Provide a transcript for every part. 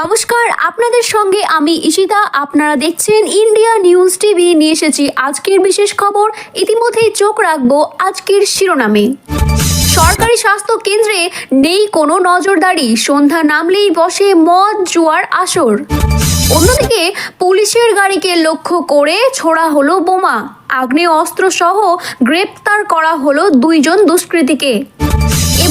নমস্কার, আপনাদের সঙ্গে আমি ইশিতা আপনারা দেখছেন ইন্ডিয়া নিউজ টিভি। নিয়ে এসেছি আজকের বিশেষ খবর। ইতিমধ্যেই চোখ রাখব আজকের শিরোনামে। সরকারি স্বাস্থ্য কেন্দ্রে নেই কোনো নজরদারি। সন্ধ্যা নামলেই বসে মদ জুয়ার আসর। অন্যদিকে পুলিশের গাড়িকে লক্ষ্য করে ছোড়া হলো বোমা। আগ্নেয় অস্ত্র সহ গ্রেপ্তার করা হলো দুইজন দুষ্কৃতীকে।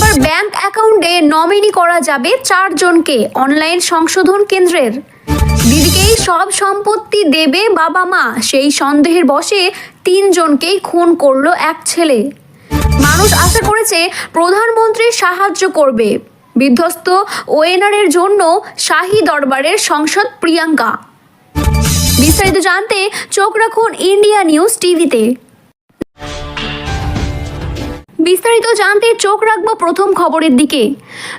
এবার ব্যাংক অ্যাকাউন্টে নমিনি করা যাবে চারজনকে অনলাইন সংশোধন কেন্দ্রের। দিদিকেই সব সম্পত্তি দেবে বাবা মা। সেই সন্দেহের বসে তিনজনকেই খুন করল এক ছেলে। মানুষ আশা করেছে প্রধানমন্ত্রী সাহায্য করবে। বিধ্বস্ত ওয়েনারের জন্য শাহী দরবারের সংসদ প্রিয়াঙ্কা। বিস্তারিত জানতে চোখ রাখুন ইন্ডিয়া নিউজ টিভিতে। বিস্তারিত জানতে চোখ রাখব প্রথম খবরের দিকে।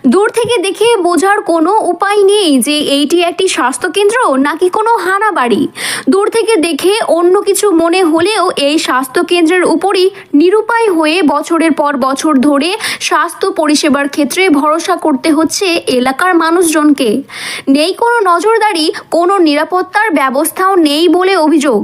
দূর থেকে দেখে বোঝার কোনো উপায় নেই যে এইটি একটি স্বাস্থ্যকেন্দ্র নাকি কোনো হানা বাড়ি দূর থেকে দেখে অন্য কিছু মনে হলেও এই স্বাস্থ্যকেন্দ্রের উপরই নিরুপায় হয়ে বছরের পর বছর ধরে স্বাস্থ্য পরিষেবার ক্ষেত্রে ভরসা করতে হচ্ছে এলাকার মানুষজনকে। নেই কোনো নজরদারি, কোনো নিরাপত্তার ব্যবস্থাও নেই বলে অভিযোগ।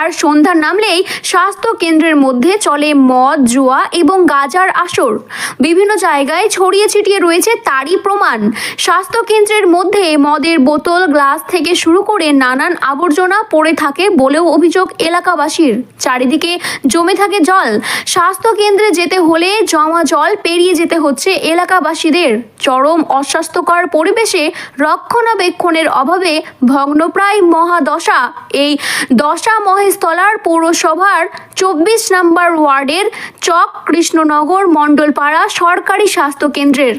আর সন্ধ্যা নামলেই স্বাস্থ্য কেন্দ্রের মধ্যে চলে মদ, জুয়া এবং গাজার আসর। বিভিন্ন জায়গায় ছড়িয়ে ছিটিয়ে রয়েছে তারই প্রমাণ। স্বাস্থ্য কেন্দ্রের মধ্যে মদের বোতল, গ্লাস থেকে শুরু করে নানান আবর্জনা পড়ে থাকে বলেও অভিযোগ এলাকাবাসীর। চারিদিকে জমে থাকে জল। স্বাস্থ্য কেন্দ্রে যেতে হলে জমা জল পেরিয়ে যেতে হচ্ছে এলাকাবাসীদের। চরম অস্বাস্থ্যকর পরিবেশে রক্ষণাবেক্ষণের অভাবে ভগ্নপ্রায় মহাদশা। এই দশা মহেশতলার পৌরসভার চব্বিশ নম্বর ওয়ার্ডের চক কৃষ্ণনগর মণ্ডলপাড়া সরকারি স্বাস্থ্য কেন্দ্রের।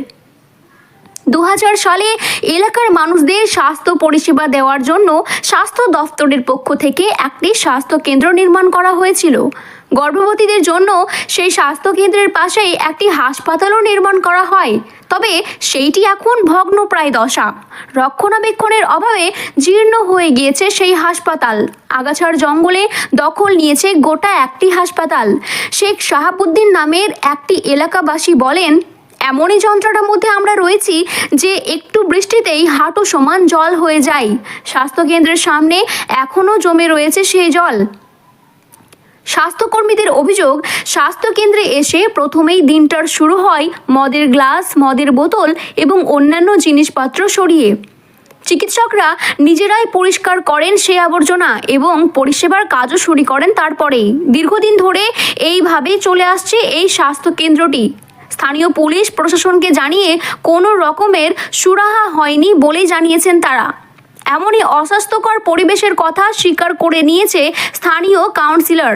দু সালে এলাকার মানুষদের স্বাস্থ্য পরিষেবা দেওয়ার জন্য স্বাস্থ্য দফতরের পক্ষ থেকে একটি স্বাস্থ্য কেন্দ্র নির্মাণ করা হয়েছিল। গর্ভবতীদের জন্য সেই স্বাস্থ্য কেন্দ্রের পাশেই একটি হাসপাতালও নির্মাণ করা হয়। তবে সেইটি এখন ভগ্নপ্রায় দশা। রক্ষণাবেক্ষণের অভাবে জীর্ণ হয়ে গিয়েছে সেই হাসপাতাল। আগাছার জঙ্গলে দখল নিয়েছে গোটা একটি হাসপাতাল। শেখ শাহাবুদ্দিন নামের একটি এলাকাবাসী বলেন, এমনই যন্ত্রণার মধ্যে আমরা রয়েছি যে একটু বৃষ্টিতেই হাঁটু সমান জল হয়ে যায়। স্বাস্থ্যকেন্দ্রের সামনে এখনও জমে রয়েছে সেই জল। স্বাস্থ্যকর্মীদের অভিযোগ, স্বাস্থ্যকেন্দ্রে এসে প্রথমেই দিনটার শুরু হয় মদের গ্লাস, মদের বোতল এবং অন্যান্য জিনিসপত্র সরিয়ে। চিকিৎসকরা নিজেরাই পরিষ্কার করেন সেই আবর্জনা এবং পরিষেবার কাজও শুরু করেন তারপরেই। দীর্ঘদিন ধরে এইভাবেই চলে আসছে এই স্বাস্থ্য কেন্দ্রটি স্থানীয় পুলিশ প্রশাসনকে জানিয়ে কোনো রকমের সুরাহা হয়নি বলেই জানিয়েছেন তারা। এমনই অস্বাস্থ্যকর পরিবেশের কথা স্বীকার করে নিয়েছে স্থানীয় কাউন্সিলর।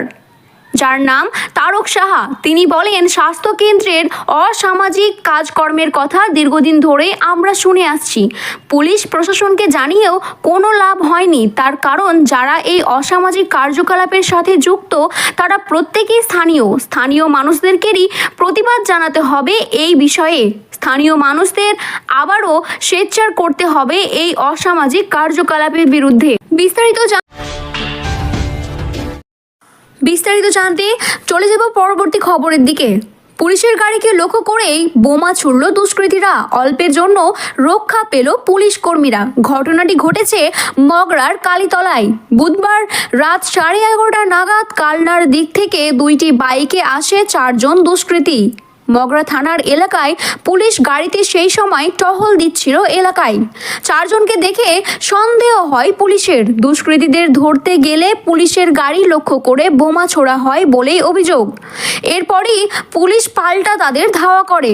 যার নাম তারক সাহা। তিনি বলেন স্বাস্থ্য কেন্দ্রের অসামাজিক কাজকর্মের কথা দীর্ঘদিন ধরে আমরা শুনে আসছি। পুলিশ প্রশাসনকে জানিয়েও কোনো লাভ হয়নি। তার কারণ, যারা এই অসামাজিক কার্যকলাপের সাথে যুক্ত, তারা প্রত্যেকেই স্থানীয়। স্থানীয় মানুষদেরকেরই প্রতিবাদ জানাতে হবে এই বিষয়ে। স্থানীয় মানুষদের আবারও স্বেচ্ছার করতে হবে এই অসামাজিক কার্যকলাপের বিরুদ্ধে। বিস্তারিত বিস্তারিত জানতে চলে যাব পরবর্তী খবরের দিকে। পুলিশের গাড়িকে লক্ষ্য করেই বোমা ছুড়ল দুষ্কৃতীরা। অল্পের জন্য রক্ষা পেল পুলিশ কর্মীরা। ঘটনাটি ঘটেছে মগরার কালীতলায়। বুধবার রাত সাড়ে এগারোটা নাগাদ কালনার দিক থেকে দুইটি বাইকে আসে চারজন দুষ্কৃতী। মগরা থানার এলাকায় পুলিশ গাড়িতে সেই সময় টহল দিচ্ছিল এলাকায়। চারজনকে দেখে সন্দেহ হয় পুলিশের। দুষ্কৃতীদের ধরতে গেলে পুলিশের গাড়ি লক্ষ্য করে বোমা ছোড়া হয় বলেই অভিযোগ। এরপরই পুলিশ পাল্টা তাদের ধাওয়া করে।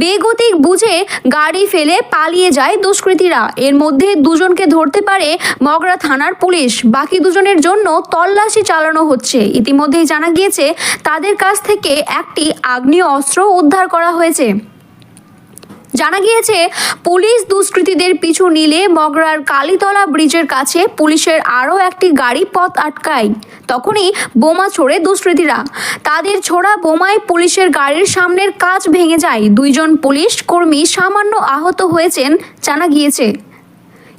বেগতিক বুঝে গাড়ি ফেলে পালিয়ে যায় দুষ্কৃতীরা। এর মধ্যে দুজনকে ধরতে পারে মগরা থানার পুলিশ। বাকি দুজনের জন্য তল্লাশি চালানো হচ্ছে। ইতিমধ্যেই জানা গিয়েছে, তাদের কাছ থেকে একটি আগ্নেয় অস্ত্র উদ্ধার করা হয়েছে। জানা গিয়েছে, পুলিশ দুষ্কৃতীদের পিছু নিলে মগরার কালীতলা ব্রিজের কাছে পুলিশের আরও একটি গাড়ি পথ আটকায়। তখনই বোমা ছোড়ে দুষ্কৃতীরা। তাদের ছোড়া বোমায় পুলিশের গাড়ির সামনের কাজ ভেঙে যায়। দুইজন পুলিশ কর্মী সামান্য আহত হয়েছেন, জানা গিয়েছে।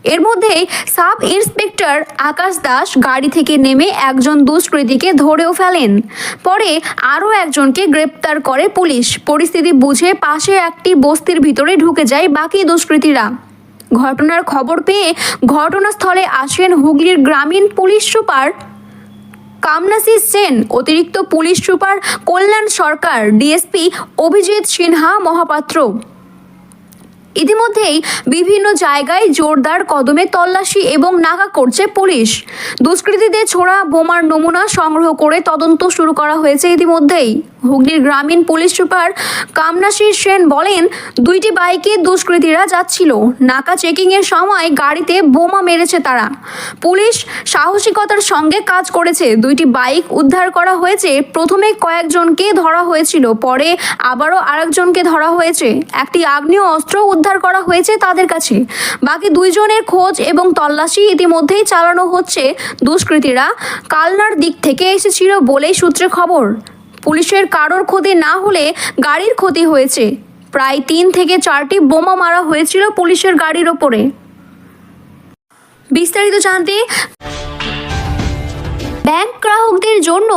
এর মধ্যে সাব ইন্সপেক্টর আকাশ দাস গাড়ি থেকে নেমে একজন দুষ্কৃতীকে ধরেও ফেলেন। পরে আরও একজনকে গ্রেপ্তার করে পুলিশ। পরিস্থিতি বুঝে পাশে একটি বস্তির ভিতরে ঢুকে যায় বাকি দুষ্কৃতীরা। ঘটনার খবর পেয়ে ঘটনাস্থলে আসেন হুগলির গ্রামীণ পুলিশ সুপার কামনাসি সেন, অতিরিক্ত police super Kalyan Sarkar, DSP Abhijit Sinha Mahapatra. ইতিমধ্যেই বিভিন্ন জায়গায় জোরদার কদমে তল্লাশি এবং নাকা করছে পুলিশ। দুষ্কৃতীদের ছোড়া বোমার নমুনা সংগ্রহ করে তদন্ত শুরু করা হয়েছে ইতিমধ্যেই। হুগলির গ্রামীণ পুলিশ সুপার কামনাশির সেন বলেন, দুইটি বাইকে দুষ্কৃতীরা যাচ্ছিল। নাকা চেকিংয়ের সময় গাড়িতে বোমা মেরেছে তারা। পুলিশ সাহসিকতার সঙ্গে কাজ করেছে। দুইটি বাইক উদ্ধার করা হয়েছে। প্রথমে কয়েকজনকে ধরা হয়েছিল, পরে আবারও আরেকজনকে ধরা হয়েছে। একটি আগ্নেয় অস্ত্র উদ্ধার করা হয়েছে তাদের কাছে। বাকি দুইজনের খোঁজ এবং তল্লাশি ইতিমধ্যেই চালানো হচ্ছে। দুষ্কৃতীরা কালনার দিক থেকে এসেছিল বলেই সূত্রে খবর। পুলিশের কারোর ক্ষতি না হলে গাড়ির ক্ষতি হয়েছে। প্রায় তিন থেকে চারটি বোমা মারা হয়েছিল পুলিশের গাড়ির ওপরে। বিস্তারিত জানতে ব্যাংক গ্রাহকদের জন্য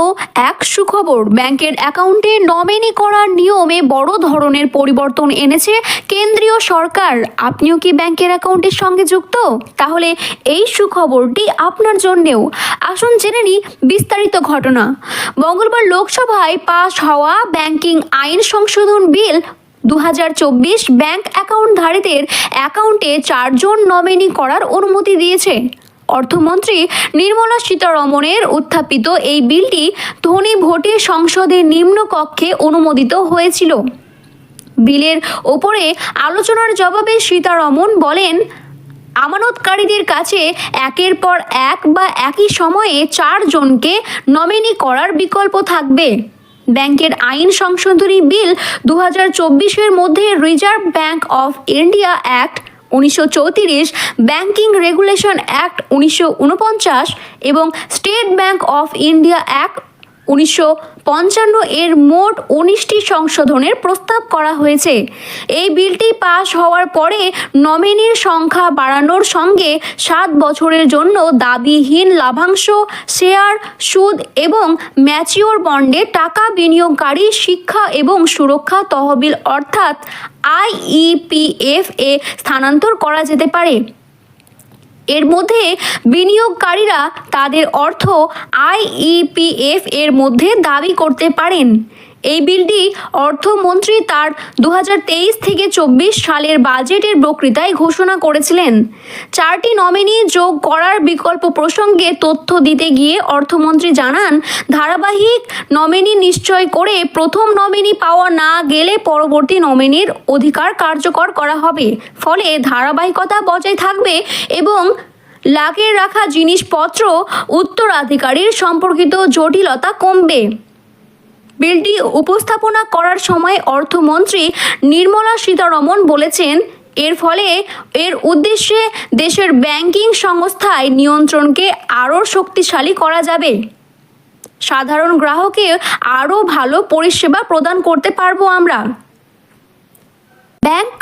এক সুখবর। ব্যাংকের অ্যাকাউন্টে নমিনি করার নিয়মে বড় ধরনের পরিবর্তন এনেছে কেন্দ্রীয় সরকার। আপনিও কি ব্যাংকের অ্যাকাউন্টের সঙ্গে যুক্ত? তাহলে এই সুখবরটি আপনার জন্যেও। আসুন জেনে নিই বিস্তারিত ঘটনা। মঙ্গলবার লোকসভায় পাশ হওয়া ব্যাংকিং আইন সংশোধন বিল দু হাজার চব্বিশ ব্যাংক অ্যাকাউন্টধারীদের অ্যাকাউন্টে চারজন নমিনি করার অনুমতি দিয়েছে। অর্থমন্ত্রী নির্মলা সীতারমণের উত্থাপিত এই বিলটি ধনী ভোটে সংসদের নিম্নকক্ষে অনুমোদিত হয়েছিল। বিলের ওপরে আলোচনার জবাবে সীতারমণ বলেন, আমানতকারীদের কাছে একের পর এক বা একই সময়ে চারজনকে নমিনি করার বিকল্প থাকবে। ব্যাংকের আইন সংশোধনী বিল দু হাজার মধ্যে Reserve Bank of India Act উনিশশো চৌত্রিশ ব্যাংকিং রেগুলেশন অ্যাক্ট উনিশশো উনপঞ্চাশ এবং State Bank of India Act উনিশশো পঞ্চান্ন এর মোট উনিশটি সংশোধনের প্রস্তাব করা হয়েছে। এই বিলটি পাশ হওয়ার পরে নমিনির সংখ্যা বাড়ানোর সঙ্গে সাত বছরের জন্য দাবিহীন লাভাংশ, শেয়ার, সুদ এবং ম্যাচিওর বন্ডে টাকা বিনিয়োগকারী শিক্ষা এবং সুরক্ষা তহবিল অর্থাৎ আইইপিএফ এ স্থানান্তর করা যেতে পারে। এর মধ্যে বিনিয়োগকারীরা তাদের অর্থ আইইপিএফ এর মধ্যে দাবি করতে পারেন। এই বিলটি অর্থমন্ত্রী তার দু হাজার তেইশ থেকে চব্বিশ সালের বাজেটের বক্তৃতায় ঘোষণা করেছিলেন। চারটি নমিনি যোগ করার বিকল্প প্রসঙ্গে তথ্য দিতে গিয়ে অর্থমন্ত্রী জানান, ধারাবাহিক নমিনি নিশ্চয় করে প্রথম নমিনি পাওয়া না গেলে পরবর্তী নমিনির অধিকার কার্যকর করা হবে। ফলে ধারাবাহিকতা বজায় থাকবে এবং লাগের রাখা জিনিসপত্র উত্তরাধিকারীর সম্পর্কিত জটিলতা কমবে। বিলটি উপস্থাপনা করার সময় অর্থমন্ত্রী নির্মলা সীতারমণ বলেছেন, এর ফলে এর উদ্দেশ্যে দেশের ব্যাংকিং সংস্থায় নিয়ন্ত্রণকে আরও শক্তিশালী করা যাবে। সাধারণ গ্রাহকে আরও ভালো পরিষেবা প্রদান করতে পারব আমরা। ব্যাংক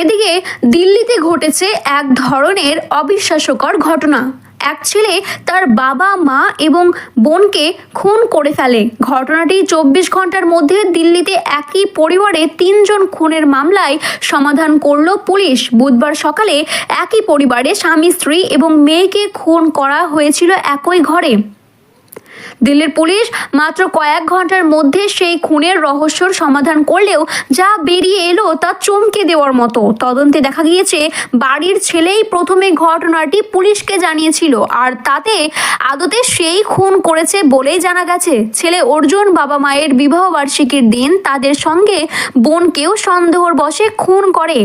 এদিকে দিল্লিতে ঘটেছে এক ধরনের অবিশ্বাস্যকর ঘটনা। এক ছেলে তার বাবা, মা এবং বোনকে খুন করে ফেলে। ঘটনাটি চব্বিশ ঘণ্টার মধ্যে দিল্লিতে একই পরিবারে তিনজন খুনের মামলায় সমাধান করল পুলিশ। বুধবার সকালে একই পরিবারে স্বামী, স্ত্রী এবং মেয়েকে খুন করা হয়েছিল একই ঘরে। দিল্লির পুলিশ মাত্র কয়েক ঘণ্টার মধ্যে সেই খুনের রহস্যর সমাধান করলেও যা বেরিয়ে এলো তা চমকে দেওয়ার মতো। তদন্তে দেখা গিয়েছে, বাড়ির ছেলেই প্রথমে ঘটনাটি পুলিশকে জানিয়েছিল আর তাতে আদতে সেই খুন করেছে বলেই জানা গেছে। ছেলে অর্জুন বাবা মায়ের বিবাহ বার্ষিকীর দিন তাদের সঙ্গে বোনকেও সন্দেহর বশে খুন করে।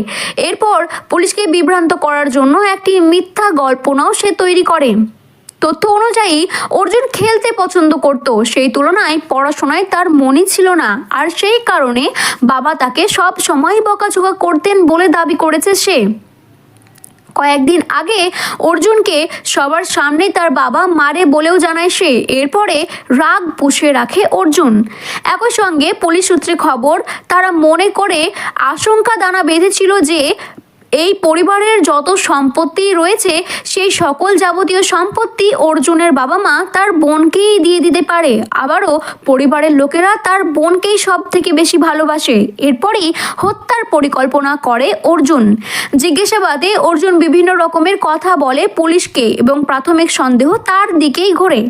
এরপর পুলিশকে বিভ্রান্ত করার জন্য একটি মিথ্যা গল্পনাও সে তৈরি করে। তথ্য অনুযায়ী, অর্জুন খেলতে পছন্দ করত। সেই তুলনায় পড়াশোনায় তার মনই ছিল না। আর সেই কারণে বাবা তাকে সব সময় বকাঝোকা করতেন বলে দাবি করেছে সে। কয়েকদিন আগে অর্জুনকে সবার সামনে তার বাবা মারে বলেও জানায় সে। এরপরে রাগ পুষে রাখে অর্জুন। একই সঙ্গে পুলিশ সূত্রে খবর, তারা মনে করে আশঙ্কা দানা বেঁধেছিল যে এই পরিবারের যত সম্পত্তি রয়েছে, সেই সকল যাবতীয় সম্পত্তি অর্জুনের বাবা মা তার বোনকেই দিয়ে দিতে পারে। আবারও পরিবারের লোকেরা তার বোনকেই সব থেকে বেশি ভালোবাসে। এরপরেই হত্যার পরিকল্পনা করে অর্জুন। জিজ্ঞাসাবাদে অর্জুন বিভিন্ন রকমের কথা বলে পুলিশকে এবং প্রাথমিক সন্দেহ তার দিকেই ঘোরে।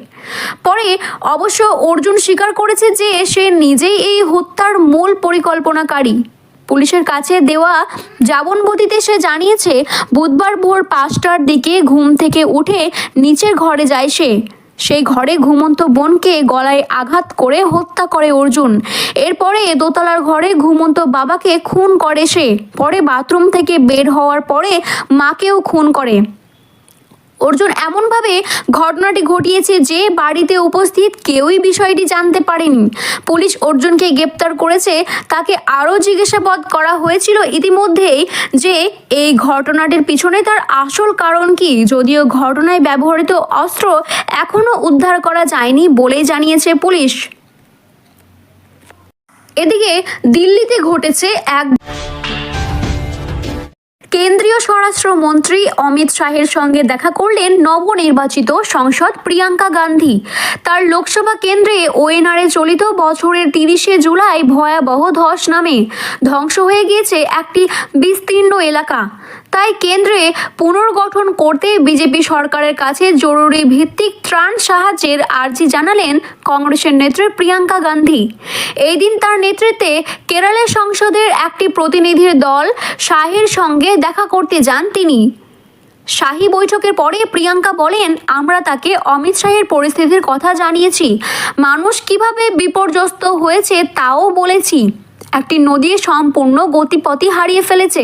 পরে অবশ্য অর্জুন স্বীকার করেছে যে সে নিজেই এই হত্যার মূল পরিকল্পনাকারী। পুলিশের কাছে দেওয়া যাবনবতীতে সে জানিয়েছে, বুধবার ভোর পাঁচটার দিকে ঘুম থেকে উঠে নিচের ঘরে যায় সে। সেই ঘরে ঘুমন্ত বোনকে গলায় আঘাত করে হত্যা করে অর্জুন। এরপরে দোতলার ঘরে ঘুমন্ত বাবাকে খুন করে সে। পরে বাথরুম থেকে বের হওয়ার পরে মাকেও খুন করে। অর্জুন, এমনভাবে ঘটনাটি ঘটিয়েছে যে বাড়িতে উপস্থিত কেউই বিষয়টি জানতে পারেনি। পুলিশ অর্জুনকে গ্রেপ্তার করেছে, তাকে আরও জিজ্ঞাসাবাদ করা হয়েছিল ইতিমধ্যেই যে এই ঘটনাটির পিছনে তার আসল কারণ কি। যদিও ঘটনায় ব্যবহৃত অস্ত্র এখনও উদ্ধার করা যায়নি বলেই জানিয়েছে পুলিশ। এদিকে দিল্লিতে ঘটেছে এক কেন্দ্রীয় স্বরাষ্ট্রমন্ত্রী অমিত শাহের সঙ্গে দেখা করলেন নবনির্বাচিত সংসদ প্রিয়াঙ্কা গান্ধী। তার লোকসভা কেন্দ্রে ওএনআরে চলিত বছরের তিরিশে জুলাই ভয়াবহ ধস নামে ধ্বংস হয়ে গিয়েছে একটি বিস্তীর্ণ এলাকা। তাই কেন্দ্রে পুনর্গঠন করতে বিজেপি সরকারের কাছে জরুরি ভিত্তিক ত্রাণ সাহায্যের আর্জি জানালেন কংগ্রেসের নেত্রী প্রিয়াঙ্কা গান্ধী। এই দিন তার নেতৃত্বে কেরালের সংসদের একটি প্রতিনিধির দল শাহের সঙ্গে দেখা করতে যান তিনি। শাহী বৈঠকের পরে প্রিয়াঙ্কা বলেন, আমরা তাকে অমিত শাহের পরিস্থিতির কথা জানিয়েছি। মানুষ কীভাবে বিপর্যস্ত হয়েছে তাও বলেছি। একটি নদী সম্পূর্ণ গতিপথই হারিয়ে ফেলেছে।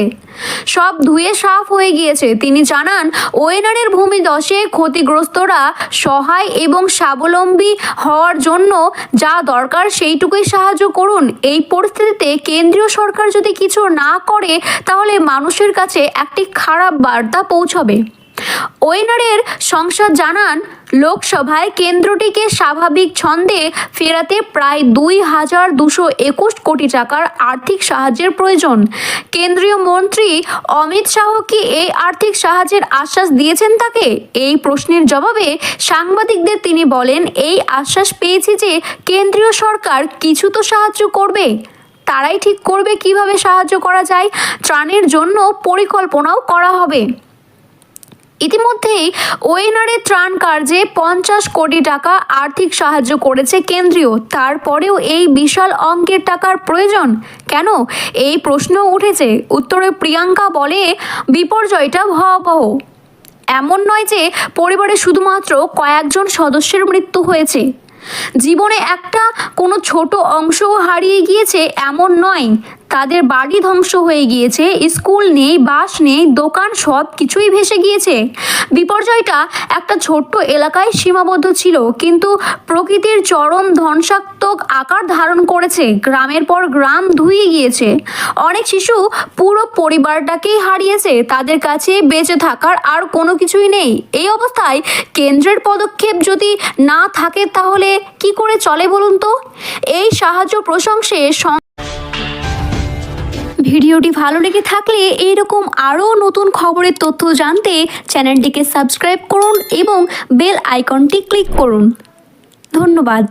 সব ধুয়ে সাফ হয়ে গিয়েছে। তিনি জানান, ওয়েনারের ভূমিদশে ক্ষতিগ্রস্তরা সহায় এবং স্বাবলম্বী হওয়ার জন্য যা দরকার সেইটুকুই সাহায্য করুন। এই পরিস্থিতিতে কেন্দ্রীয় সরকার যদি কিছু না করে, তাহলে মানুষের কাছে একটি খারাপ বার্তা পৌঁছবে। ওয়েনারের সংসদ জানান, লোকসভায় কেন্দ্রটিকে স্বাভাবিক ছন্দে ফেরাতে প্রায় দুই হাজার দুশো একুশ কোটি টাকার আর্থিক সাহায্যের প্রয়োজন। কেন্দ্রীয় মন্ত্রী অমিত শাহ কি এই আর্থিক সাহায্যের আশ্বাস দিয়েছেন তাকে? এই প্রশ্নের জবাবে সাংবাদিকদের তিনি বলেন, এই আশ্বাস পেয়েছি যে কেন্দ্রীয় সরকার কিছু তো সাহায্য করবে। তারাই ঠিক করবে কীভাবে সাহায্য করা যায়। ত্রাণের জন্য পরিকল্পনাও করা হবে। ইতিমধ্যেই ওয়েনারে ত্রাণ কার্যে পঞ্চাশ কোটি টাকা আর্থিক সাহায্য করেছে কেন্দ্রীয়। তারপরেও এই বিশাল অঙ্কের টাকার প্রয়োজন? কেন? এই প্রশ্ন উঠেছে। উত্তরে প্রিয়াঙ্কা বলে, বিপর্যয়টা ভয়াবহ। এমন নয় যে পরিবারে শুধুমাত্র কয়েকজন সদস্যের মৃত্যু হয়েছে। জীবনে একটা কোনো ছোট অংশও হারিয়ে গিয়েছে এমন নয়। তাদের বাড়ি ধ্বংস হয়ে গিয়েছে, স্কুল নেই, বাস নেই, দোকান সব কিছুই ভেসে গিয়েছে। বিপর্যয়টা একটা ছোট্ট এলাকায় সীমাবদ্ধ ছিল, কিন্তু প্রকৃতির চরম ধ্বংসাত্মক আকার ধারণ করেছে। গ্রামের পর গ্রাম ধুয়ে গিয়েছে। অনেক শিশু পুরো পরিবারটাকেই হারিয়েছে। তাদের কাছে বেঁচে থাকার আর কোনো কিছুই নেই। এই অবস্থায় কেন্দ্রের পদক্ষেপ যদি না থাকে, তাহলে কি করে চলে বলুন তো? এই সাহায্য প্রশংসে ভিডিওটি ভালো লেগে থাকলে এইরকম আরও নতুন খবরের তথ্য জানতে চ্যানেলটিকে সাবস্ক্রাইব করুন এবং বেল আইকনটি ক্লিক করুন। ধন্যবাদ।